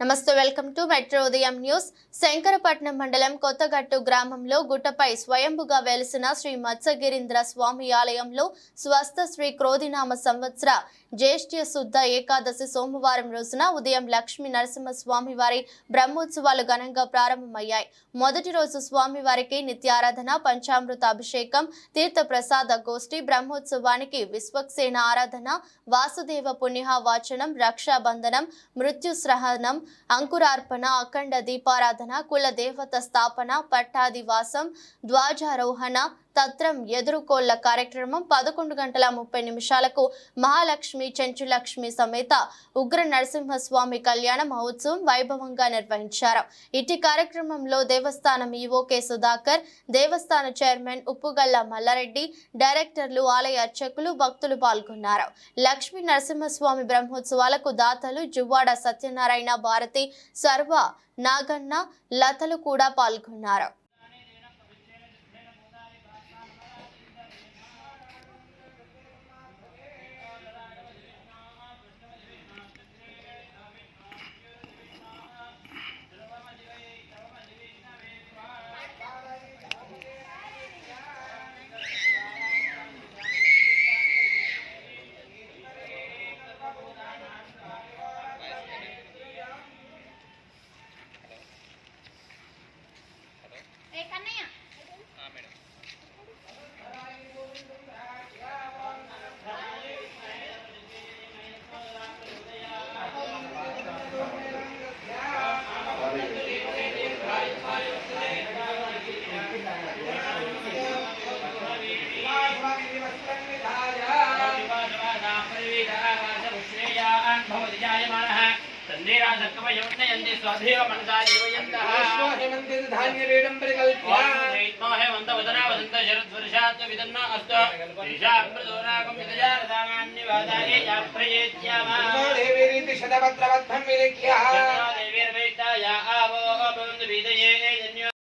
నమస్తే welcome to metro ఉదయం news. Shankarapatnam మండలం కొత్తగట్టు గ్రామంలో గుట్టపై స్వయంభుగా వెలిసిన శ్రీ మత్స్యగిరీంద్ర స్వామి ఆలయంలో స్వస్థ శ్రీ క్రోధినామ సంవత్సర జ్యేష్ఠ శుద్ధ ఏకాదశి సోమవారం రోజున ఉదయం లక్ష్మీ నరసింహస్వామి వారి బ్రహ్మోత్సవాలు ఘనంగా ప్రారంభమయ్యాయి. మొదటి రోజు స్వామివారికి నిత్యారాధన పంచామృత అభిషేకం తీర్థ ప్రసాద గోష్ఠి బ్రహ్మోత్సవానికి విశ్వక్సేన ఆరాధన వాసుదేవ పుణ్య వాచనం రక్షాబంధనం మృత్యుస్రహనం అంకురార్పణ అఖండ దీపారాధన కుల దేవత స్థాపన పట్టాదివాసం ధ్వజారోహణ తత్రం ఎదురుకోళ్ళ కార్యక్రమం పదకొండు గంటల ముప్పై నిమిషాలకు మహాలక్ష్మి చెంచులక్ష్మి సమేత ఉగ్ర నరసింహస్వామి కళ్యాణ మహోత్సవం వైభవంగా నిర్వహించారు. ఇటు కార్యక్రమంలో దేవస్థానం ఈవో కె సుధాకర్ దేవస్థాన చైర్మన్ ఉప్పుగల్ల మల్లారెడ్డి డైరెక్టర్లు ఆలయ అర్చకులు భక్తులు పాల్గొన్నారు. లక్ష్మీ నరసింహస్వామి బ్రహ్మోత్సవాలకు దాతలు జువ్వాడ సత్యనారాయణ భారతి సర్వ నాగన్న లతలు కూడా పాల్గొన్నారు. సందేరాసక్కమయోన్నయంతి స్వధేవ మనసా జీవయంతః. ధాన్యపీఠం పరికల్ప్య. దేవీరీతి శతభద్రవద్ధం విలిఖ్య.